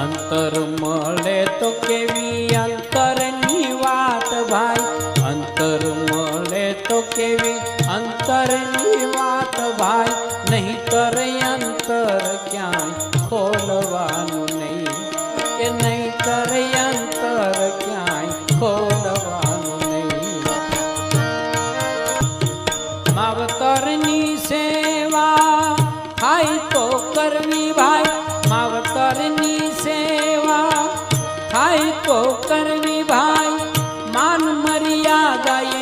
અંતર મળે તો કેવી અંતરની વાત ભાઈ અંતર મળે તો કેવી અંતરની વાત ભાઈ નહીતર અંતર ક્યાંય ખોલવાનું નહીં કે નહીતર અંતર ક્યાંય ખોલવાનું નહીં માવતરની સેવા થાય તો કરવી ભાઈ માવતરની भाई को करनी भाई मान मरिया गाई